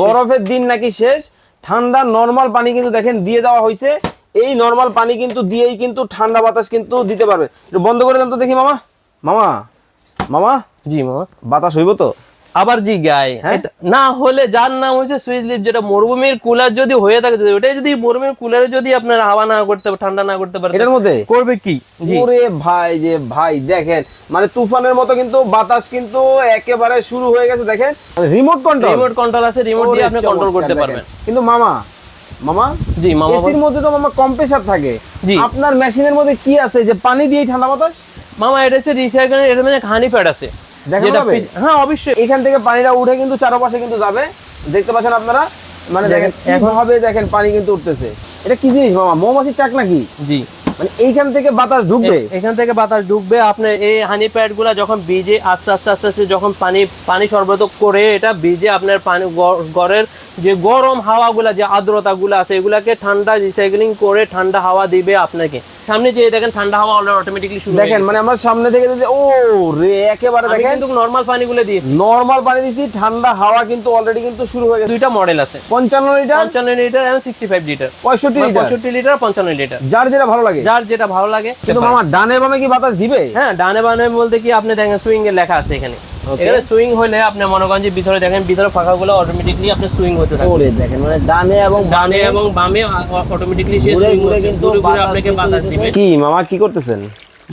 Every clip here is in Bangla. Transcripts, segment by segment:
বরফের দিন নাকি শেষ। ঠান্ডা নর্মাল পানি কিন্তু দেখেন দিয়ে দেওয়া হয়েছে এই নর্মাল পানি কিন্তু দিয়েই কিন্তু ঠান্ডা বাতাস কিন্তু দিতে পারবে। একটু বন্ধ করে দেন তো দেখি মামা মামা। মামা। জি মামা। বাতাস হইব তো? আবার জি গাই। হ্যাঁ? না হলে যার নাম হচ্ছে সুইচ লিফট যেটা মরুভূমির কুলার যদি হয়ে থাকে যদি ওটাই যদি মরুভূমির কুলারে যদি আপনার হাওয়া না করতে ঠান্ডা না করতে পারে এটার মধ্যে? করবে কি? ওরে ভাই যে ভাই দেখেন মানে তুফানের মতো কিন্তু বাতাস কিন্তু একেবারে শুরু হয়ে গেছে দেখেন। রিমোট কন্ট্রোল রিমোট কন্ট্রোল আছে রিমোট দিয়ে আপনি কন্ট্রোল করতে পারবেন। কিন্তু মামা মামা জি মামা এসির মধ্যে তো মামা কম্প্রেসার থাকে। জি। আপনার মেশিনের মধ্যে কি আছে? যে পানি দিয়ে ঠান্ডা বাতাস? মামা এটা হচ্ছে রিসাইকেল এটা মানে হানি প্যাড আছে। হ্যাঁ অবশ্যই। এখান থেকে পানিটা উঠে কিন্তু চারপাশে কিন্তু যাবে। দেখতে পাচ্ছেন আপনারা? মানে দেখেন দেখেন, এখন হবে দেখেন পানি কিন্তু উঠতেছে। এটা কি জিনিস মামা? মৌমাছির চাক নাকি জি। মানে এইখান থেকে বাতাস ঢুকবে? এখান থেকে বাতাস ঢুকবে। আপনার এই হানি প্যাডগুলা যখন বীজে আস্তে আস্তে আস্তে আস্তে যখন পানি পানি সরবরাহ করে এটা বীজে আপনার পানি গড়ের যে গরম হাওয়া গুলা যে আর্দ্রতা গুলা আছে এগুলাকে ঠান্ডা রিসাইক্লিং করে ঠান্ডা হাওয়া দিবে আপনাকে। সামনে যে দেখেন ঠান্ডা হাওয়া অটোমেটিকলি শুরু দেখেন মানে আমরা সামনে থেকে যদি ও রে একেবারে দেখেন। কিন্তু নর্মাল পানিগুলো দিয়েছি। নর্মাল পানি দিচ্ছি ঠান্ডা হাওয়া কিন্তু অলরেডি কিন্তু শুরু হয়ে গেছে। দুইটা মডেল আছে। পঞ্চান্ন লিটার? পঞ্চান্ন লিটার এবং সিক্সটি ফাইভ লিটার পঁয়ষট্টি লিটার। পঁয়ষট্টি লিটার পঞ্চান্ন লিটার। যার যেটা ভালো লাগে। যার যেটা ভালো লাগে কিন্তু মামা ডানে বামে কি বাতাস দিবে? হ্যাঁ ডানে বানে বলতে কি আপনি দেখেন সুইং এর লেখা আছে এখানে. এখানে সুইং হলে আপনি মনে করেন যে ভিতরে দেখেন ভিতরে ফাঁকাগুলো অটোমেটিকলি আপনি সুইং হতে থাকে ওরে দেখেন মানে ডানে এবং ডানে এবং বামে অটোমেটিকলি সে সুইং কিন্তু আপনাকে বাতাস দিবে। কি মামা কি করতেছেন?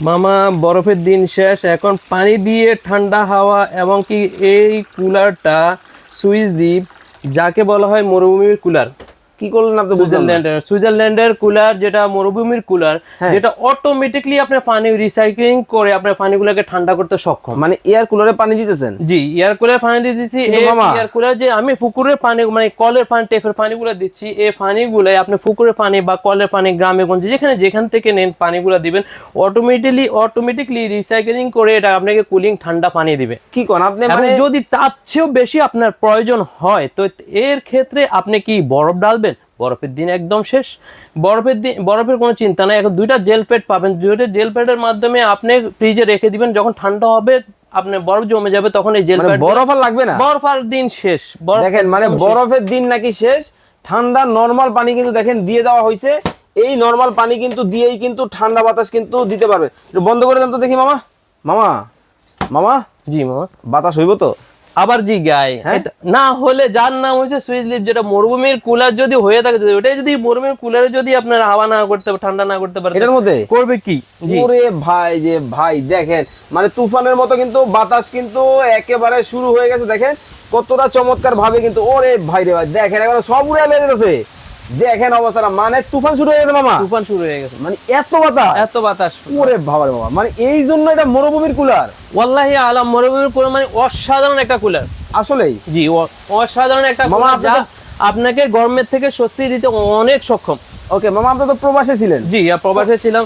মামা বরফের দিন শেষ এখন পানি দিয়ে ঠান্ডা হাওয়া এবং কি এই কুলারটা সুইচ দ্বীপ যাকে বলা হয় মরুভূমির কুলার কি করলেন আপনি সুইজারল্যান্ডের সুইজারল্যান্ডের কুলার যেটা মরুভূমির কুলার হ্যাঁ। যেটা অটোমেটিকলি আপনার পানি রিসাইক্লিং করে আপনার পানিগুলোকে ঠান্ডা করতে সক্ষম। মানে এয়ার কুলারে পানি দিতেছেন? জি এয়ার কুলার পানি মামা- এয়ার কুলার যে আমি পুকুরের পানি মানে কলের পানি পানিগুলো দিচ্ছি এই পানিগুলো আপনি পুকুরের পানি বা কলের পানি গ্রামে গঞ্জে যেখানে যেখান থেকে নেন পানিগুলো দিবেন অটোমেটিকলি অটোমেটিকলি রিসাইক্লিং করে এটা আপনাকে কুলিং ঠান্ডা পানি দিবে। কি কোন আপনি মানে যদি তার চেয়েও বেশি আপনার প্রয়োজন হয় তো এর ক্ষেত্রে আপনি কি বরফ ডালবেন? বরফের দিন একদম শেষ। বরফের দিন বরফের কোনো চিন্তা নাই। এখন দুইটা জেল প্যাড পাবেন। দুইটা জেল প্যাডের মাধ্যমে আপনি ফ্রিজে রেখে দিবেন। যখন ঠান্ডা হবে আপনার বরফ জমে যাবে তখন এই জেল মানে প্যাড বরফ আর লাগবে না? বরফ আর দিন শেষ। দেখেন মানে বরফের দিন নাকি শেষ। ঠান্ডা নর্মাল পানি কিন্তু দেখেন দিয়ে দেওয়া হয়েছে। এই নর্মাল পানি কিন্তু দিয়েই কিন্তু ঠান্ডা বাতাস কিন্তু দিতে পারবে। বন্ধ করে দেন তো দেখি মামা। মামা। মামা। জি মামা। বাতাস হইব তো? আবার জি গাই। হ্যাঁ? না হলে যার নাম হচ্ছে সুইচ লিপ যেটা মরুভূমির কুলার যদি হয়ে থাকে যদি ওটাই যদি মরুভূমির কুলারে যদি আপনার হাওয়া না করতে ঠান্ডা না করতে পারে এটার মধ্যে? করবে কি? ওরে ভাই যে ভাই দেখেন মানে তুফানের মতো কিন্তু বাতাস কিন্তু একেবারে শুরু হয়ে গেছে দেখেন কতটা চমৎকার ভাবে কিন্তু ওরে ভাই রে ভাই দেখেন এবার সব উড়ে মেরে গেছে দেখেন অবস্থাটা মানে তুফান শুরু হয়ে গেছে মামা। তুফান শুরু হয়ে গেছে। মানে এত বাতাস। এত বাতাস। ওরে বাবা বাবা মানে এই জন্য এটা মরুভূমির কুলার। ওয়াল্লাহি আলাম মরুভূমির কুলার মানে অসাধারণ একটা কুলার। আসলেই। জি অসাধারণ একটা মামা, কুলার যা আপনাকে গরমের থেকে স্বস্তি দিতে অনেক সক্ষম। ওকে মামা আপনি তো প্রবাসে ছিলেন। জি প্রবাসে ছিলাম।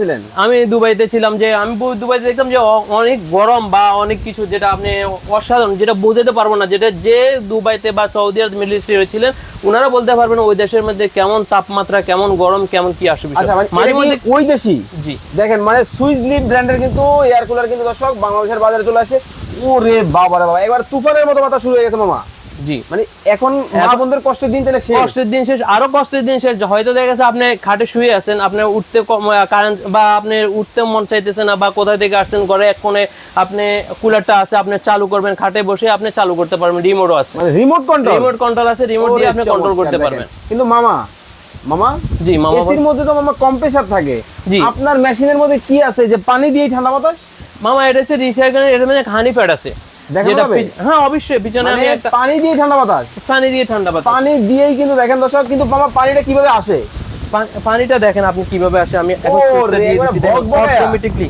ছিলেন? আমি দুবাইতে ছিলাম যে আমি দুবাইতে দেখতাম যে অনেক গরম বা অনেক কিছু যেটা আপনি অসাধারণ যেটা বোঝাতে পারব না যেটা যে দুবাইতে বা সৌদি আরব মিডল ইস্টে ছিলেন ওনারা বলতে পারবেন ওই দেশের মধ্যে কেমন তাপমাত্রা কেমন গরম কেমন কি আসবে আচ্ছা মানে মাঝে মধ্যে ওই দেশি? জি। দেখেন মানে সুইচ লিপ ব্র্যান্ডের কিন্তু এয়ার কুলার কিন্তু দর্শক বাংলাদেশের বাজারে চলে আসে। ওরে বাবা রে বাবা এবার তুফানের মতো বাতাস শুরু হয়ে গেছে মামা। জি। মানে এখন মা কষ্টের দিন তাহলে শেষ। কষ্টের দিন শেষ আরও কষ্টের দিন শেষ। হয়তো দেখা গেছে আপনি খাটে শুয়ে আছেন আপনি উঠতে কারেন্ট বা আপনি উঠতে মন চাইতেছে না বা কোথা থেকে আসছেন ঘরে এক কোণে আপনি কুলারটা আছে আপনি চালু করবেন খাটে বসে আপনি চালু করতে পারবেন রিমোটও আছে। মানে রিমোট কন্ট্রোল রিমোট কন্ট্রোল আছে রিমোট দিয়ে আপনি কন্ট্রোল করতে পারবেন। কিন্তু মামা মামা জি মামা এসির মধ্যে তো মামা কম্প্রেসার থাকে। জি। আপনার মেশিনের মধ্যে কি আছে? যে পানি দিয়ে ঠান্ডা বাতাস? মামা এটা হচ্ছে রিসাইকেল এটা মানে হানি প্যাড আছে। হ্যাঁ অবশ্যই পিছনে আমি মানে একটা পানি দিয়ে ঠান্ডা বাতাস। পানি দিয়ে ঠান্ডা বাতাস। পানি দিয়েই কিন্তু দেখেন দর্শক কিন্তু মামা পানিটা কীভাবে আসে? পানিটা দেখেন আপনি কীভাবে আসে আমি এখন। অটোমেটিকলি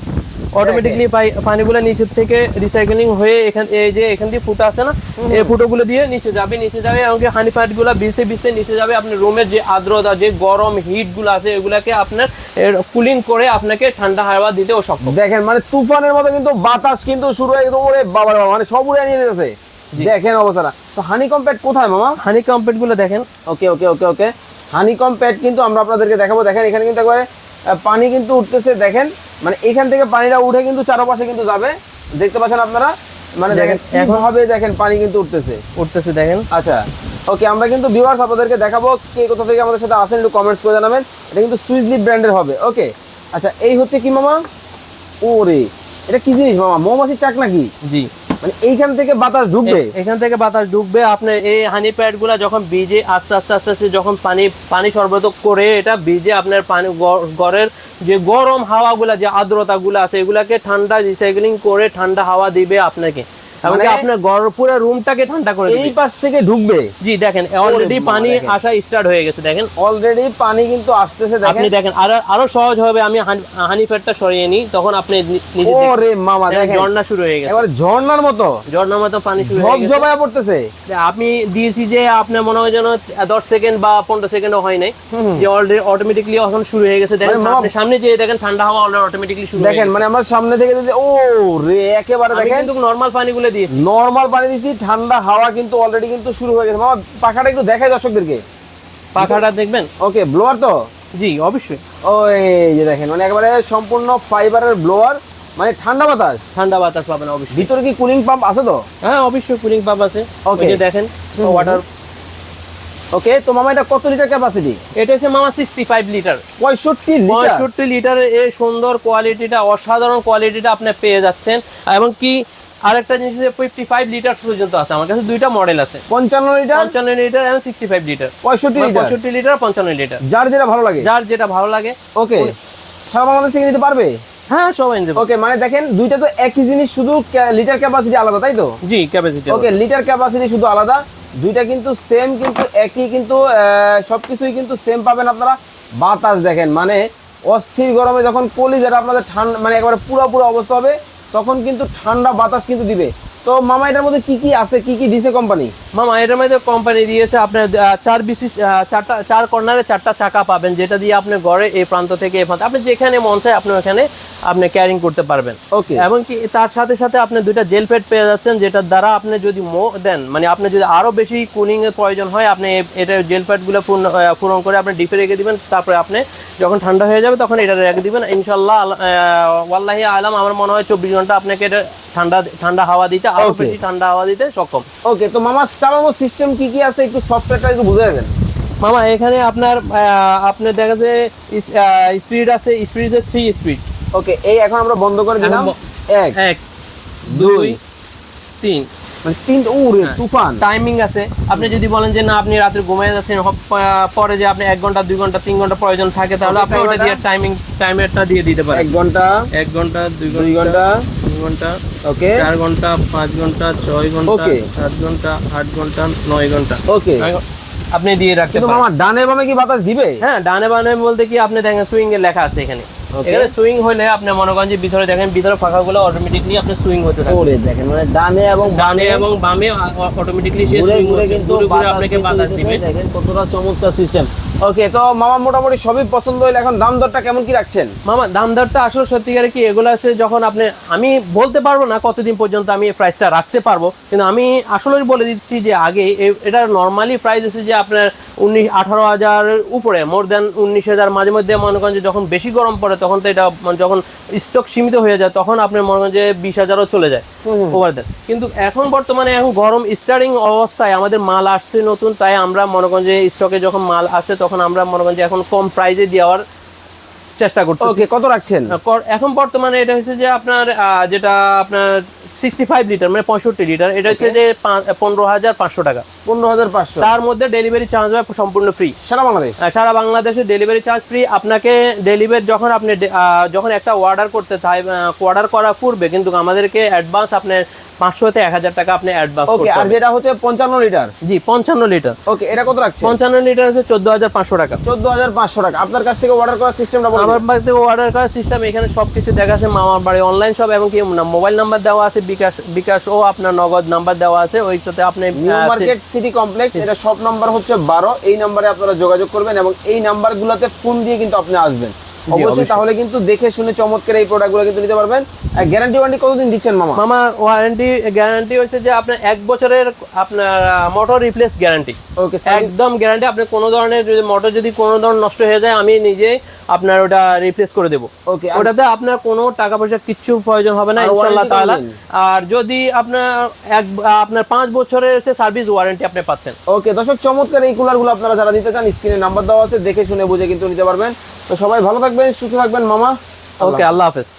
অটোমেটিকলি পানিগুলো নিচের থেকে রিসাইকেলিং হয়ে এখান এই যে এখান দিয়ে ফুটো আছে না এই ফুটোগুলো দিয়ে নিচে যাবে নিচে যাবে এমনকি হানি পাইটগুলো বিচতে বিচতে নিচে যাবে আপনি রুমের যে আর্দ্রতা যে গরম হিটগুলো আছে এগুলাকে আপনার কুলিং করে আপনাকে ঠান্ডা হাওয়া দিতেও সক্ষম। দেখেন মানে তুফানের মতো কিন্তু বাতাস কিন্তু শুরু হয়ে গেছে ওরে বাবা বাবা মানে সব উড়ে নিয়ে যেতেছে। দেখেন অবস্থাটা। তো হানি কম্প্যাক্ট কোথায় মামা? হানি কম্পেটগুলো দেখেন। ওকে ওকে ওকে ওকে হানি কম্প্যাক্ট কিন্তু আমরা আপনাদেরকে দেখাবো। দেখেন এখানে কিন্তু একবারে পানি কিন্তু উঠতেছে দেখেন। মানে এখান থেকে পানিটা উঠে কিন্তু চারপাশে কিন্তু যাবে। দেখতে পাচ্ছেন আপনারা? মানে দেখেন এখন হবে দেখেন পানি কিন্তু উঠতেছে। উঠতেছে দেখেন। আচ্ছা ওকে আমরা কিন্তু ভিউয়ার্স আপনাদেরকে দেখাবো কে কোথা থেকে আমাদের সাথে আসেন একটু কমেন্টস করে জানাবেন। এটা কিন্তু সুইজলি ব্র্যান্ডের হবে ওকে? আচ্ছা এই হচ্ছে কি মামা? ওরে এটা কি জিনিস মামা? মৌমাছির চাক নাকি? জি। মানে এইখান থেকে বাতাস ঢুকবে? এখান থেকে বাতাস ঢুকবে আপনার এই হানি প্যাডগুলা যখন বীজে আস্তে আস্তে আস্তে আস্তে যখন পানি পানি সরবরাহ করে এটা বীজে আপনার পানি গড়ের যে গরম হাওয়াগুলা, যে আর্দ্রতা গুলা আছে, এগুলাকে ঠান্ডা রিসাইক্লিং করে ঠান্ডা হাওয়া দিবে আপনাকে। এমনকি মানে- আপনার পুরো রুমটাকে ঠান্ডা করে এই পাশ থেকে ঢুকবে। জি দেখেন অলরেডি পানি আসা স্টার্ট হয়ে গেছে দেখেন। অলরেডি পানি কিন্তু আসতেছে আপনি দেখেন দেখেন আরও আরও সহজ হবে আমি হানি- হানি সরিয়ে নিই তখন আপনি নিজে ওরে মামা দেখেন ঝর্ণা শুরু হয়ে গেছে। এবার ঝর্ণার মতো। ঝর্ণার মতো পানি শুরু হয়ে গেছে। ঝপায়া পড়তেছে। দিয়েছি যে আপনার মনে হয় যেন দশ সেকেন্ড বা পনেরো সেকেন্ডও হয় নাই। যে অলরেডি অটোমেটিকলি এখন শুরু হয়ে গেছে। দেখেন মানে সামনে যে দেখেন ঠান্ডা হাওয়া অলরেডি অটোমেটিকলি শুরু দেখেন মানে আমরা সামনে থেকে ও রে একেবারে দেখেন। কিন্তু নরমাল পানিগুলো দিয়েছি। নরমাল পানি দিচ্ছি ঠান্ডা হাওয়া কিন্তু অলরেডি কিন্তু শুরু হয়ে গেছে। মামা পাখাটা একটু দেখাই দর্শকদেরকে। পাখাটা দেখবেন? ওকে ব্লোয়ার তো? জি অবশ্যই। ওই যে দেখেন মানে একেবারে সম্পূর্ণ ফাইবারের ব্লোয়ার মানে ঠান্ডা বাতাস। ঠান্ডা বাতাস পাবেন অবশ্যই। ভিতরে কি কুলিং পাম্প আছে তো? হ্যাঁ অবশ্যই কুলিং পাম্প আছে। যে দেখেন ওয়াটার ওকে তো মামা এটা কত লিটার ক্যাপাসিটি এটা হচ্ছে মামা সিক্সটি ফাইভ লিটার পঁয়ষট্টি লিটার পঁয়ষট্টি লিটারের এই সুন্দর কোয়ালিটিটা অসাধারণ কোয়ালিটিটা আপনি পেয়ে যাচ্ছেন। এবং কি আরেকটা জিনিস ফিফটি ফাইভ লিটার পর্যন্ত আছে আমার কাছে দুইটা মডেল আছে। পঞ্চান্ন লিটার পঞ্চান্ন লিটার এবং সিক্সটি ফাইভ লিটার পঁয়ষট্টি পঁয়ষট্টি লিটার পঞ্চান্ন লিটার যার যেটা ভালো লাগে। যার যেটা ভালো লাগে ওকে সারা বাংলাদেশ থেকে নিতে পারবে? হ্যাঁ ওকে মানে দেখেন দুইটা তো একই জিনিস শুধু লিটার ক্যাপাসিটি আলাদা তাই তো? জি ক্যাপাসিটি ওকে লিটার ক্যাপাসিটি শুধু আলাদা। দুইটা কিন্তু সেম কিন্তু একই কিন্তু সবকিছুই কিন্তু সেম পাবেন আপনারা। বাতাস দেখেন মানে অস্থির গরমে যখন কলিজাটা আপনাদের ঠান্ডা মানে একেবারে পুরো পুরো অবস্থা হবে তখন কিন্তু ঠান্ডা বাতাস কিন্তু দিবে। তো মামা এটার মধ্যে কি কি আছে? কি কি দিছে কোম্পানি মামা এটার মধ্যে কোম্পানি দিয়েছে আপনার চার বিশিষ্ট চারটা চার কর্নারে চারটা চাকা পাবেন যেটা দিয়ে আপনি ঘরে এই প্রান্ত থেকে এই প্রান্ত আপনি যেখানে মন চায় আপনি ওখানে আপনি ক্যারিং করতে পারবেন। ওকে এবং কি তার সাথে সাথে আপনি দুইটা জেল প্যাড পেয়ে যাচ্ছেন যেটার দ্বারা আপনি যদি মো দেন মানে আপনি যদি আরও বেশি কুলিং এর প্রয়োজন হয় আপনি এটা জেল প্যাডগুলো পূর্ণ পূরণ করে আপনি ডিপে রেখে দিবেন তারপরে আপনি যখন ঠান্ডা হয়ে যাবে তখন এটা রেখে দিবেন। ইনশাল্লাহ আল- আহ, ওয়াল্লাহি আলাম আমার মনে হয় চব্বিশ ঘণ্টা আপনাকে এটা ঠান্ডা ঠান্ডা হাওয়া দিতে আরও বেশি ঠান্ডা হাওয়া দিতে সক্ষম। ওকে তো মামা চালানোর সিস্টেম কি কি আছে? একটু সফটওয়্যারটা একটু বুঝে মামা এখানে আপনার দেখা যায় স্পিড আছে স্পিড থ্রি স্পিড ওকে এই এখন আমরা বন্ধ করে দিলাম। এখন ব- এক এক দুই তিন। মানে তিন হ্যাঁ। তুফান। টাইমিং আছে। আপনি যদি বলেন যে না আপনি রাত্রে ঘুমিয়ে যাচ্ছেন পরে যে আপনি এক ঘণ্টা দুই ঘণ্টা তিন ঘণ্টা প্রয়োজন থাকে তাহলে আপনি ওটা দিয়ে টাইমিং টাইমারটা দিয়ে দিতে পারেন। এক ঘণ্টা এক ঘণ্টা দুই ঘণ্টা। ঘণ্টা ওকে চার ঘণ্টা পাঁচ ঘণ্টা ছয় ঘণ্টা সাত ঘণ্টা আট ঘণ্টা নয় ঘণ্টা। ওকে আপনি দিয়ে রাখতে পারেন। মামা ডানে বামে কি বাতাস দিবে? হ্যাঁ ডানে বানে বলতে কি আপনি দেখেন সুইং এর লেখা আছে এখানে। এখানে সুইং হলে আপনি মনে করেন যে ভিতরে দেখেন ভিতরে ফাঁকাগুলো অটোমেটিকলি আপনি সুইং হতে থাকে ওরে দেখেন মানে ডানে এবং ডানে এবং বামে অটোমেটিকলি সে সুইং কিন্তু আপনাকে বাতাস দিবে। দেখেন কতটা চমৎকার সিস্টেম ওকে তো মামা মোটামুটি সবই পছন্দ হইলে। এখন দাম দরটা কেমন কি রাখছেন? মামা দাম দরটা আসলে সত্যিকারে কি এগুলো আছে যখন আপনি আমি বলতে পারব না কতদিন পর্যন্ত আমি এই প্রাইসটা রাখতে পারব কিন্তু আমি আসলে বলে দিচ্ছি যে আগে এ- এটার নর্মালি প্রাইস হচ্ছে যে আপনার উনিশ আঠারো হাজারের উপরে মোর দেন উনিশ হাজার মাঝে মধ্যে মনে করেন যে যখন বেশি গরম পড়ে তখন তো এটা মানে যখন স্টক সীমিত হয়ে যায় তখন আপনার মনে করেন যে বিশ হাজারও চলে যায় ওভার দেন কিন্তু এখন বর্তমানে এখন গরম স্টার্টিং অবস্থায় আমাদের মাল আসছে নতুন তাই আমরা মনে করেন যে স্টকে যখন মাল আসে তখন আমরা মনে করেন যে এখন কম প্রাইসে দেওয়ার চেষ্টা করতেছি। ওকে কত রাখছেন? এখন বর্তমানে এটা হচ্ছে যে আপনার যেটা আপনার সিক্সটি ফাইভ লিটার মানে পঁয়ষট্টি লিটার এটা হচ্ছে যে পনেরো হাজার পাঁচশো টাকা। পনেরো হাজার পাঁচশো। তার মধ্যে ডেলিভারি চার্জ হয় সম্পূর্ণ ফ্রি সারা বাংলাদেশ? সারা বাংলাদেশে ডেলিভারি চার্জ ফ্রি আপনাকে ডেলিভারি যখন আপনি যখন একটা অর্ডার করতে চাই অর্ডার করা পূর্বে কিন্তু আমাদেরকে অ্যাডভান্স আপনার পাঁচশো থেকে এক হাজার টাকা আপনি অ্যাডভান্স ওকে আর যেটা হচ্ছে পঞ্চান্ন লিটার? জি লিটার। ওকে এটা কত রাখছেন? পঞ্চান্ন লিটার হচ্ছে চোদ্দ হাজার পাঁচশো টাকা। আপনার কাছ থেকে অর্ডার করার সিস্টেমটা বলুন আমার বাড়িতে অর্ডার করার সিস্টেম এখানে সবকিছু দেখা আছে মামার বাড়ি অনলাইন সব এবং কি মোবাইল নাম্বার দেওয়া আছে বিকাশ বিকাশ ও আপনার নগদ নাম্বার দেওয়া আছে ওইটাতে আপনি নিউ মার্কেট সিটি কমপ্লেক্স এটা সব নাম্বার হচ্ছে বারো। এই নাম্বারে আপনারা যোগাযোগ করবেন এবং এই নাম্বারগুলোতে ফোন দিয়ে কিন্তু আপনি আসবেন। অবশ্যই। তাহলে কিন্তু দেখে শুনে চমৎকার এই প্রোডাক্টগুলো কিন্তু নিতে পারবেন। গ্যারান্টি ওয়ারেন্টি কতদিন দিচ্ছেন মামা? মামা ওয়ারেন্টি গ্যারান্টি হচ্ছে যে আপনার এক বছরের আপনার মোটর রিপ্লেস গ্যারান্টি ওকে একদম গ্যারান্টি আপনি কোনো ধরনের যদি মোটর যদি কোনো ধরনের নষ্ট হয়ে যায় আমি নিজে আপনার ওটা রিপ্লেস করে দেবো। ওকে ওটাতে আপনার কোনো টাকা পয়সা কিচ্ছু প্রয়োজন হবে না warranty তাআলা। আর যদি আপনার এক আপনার পাঁচ বছরের হচ্ছে সার্ভিস ওয়ারেন্টি আপনি পাচ্ছেন। ওকে দর্শক চমৎকার এই কুলারগুলো আপনারা যারা নিতে চান স্ক্রিনে নাম্বার দেওয়া আছে দেখে শুনে বুঝে কিন্তু নিতে পারবেন। তো সবাই ভালো থাকবেন সুস্থ থাকবেন মামা। ওকে আল্লাহ হাফেজ।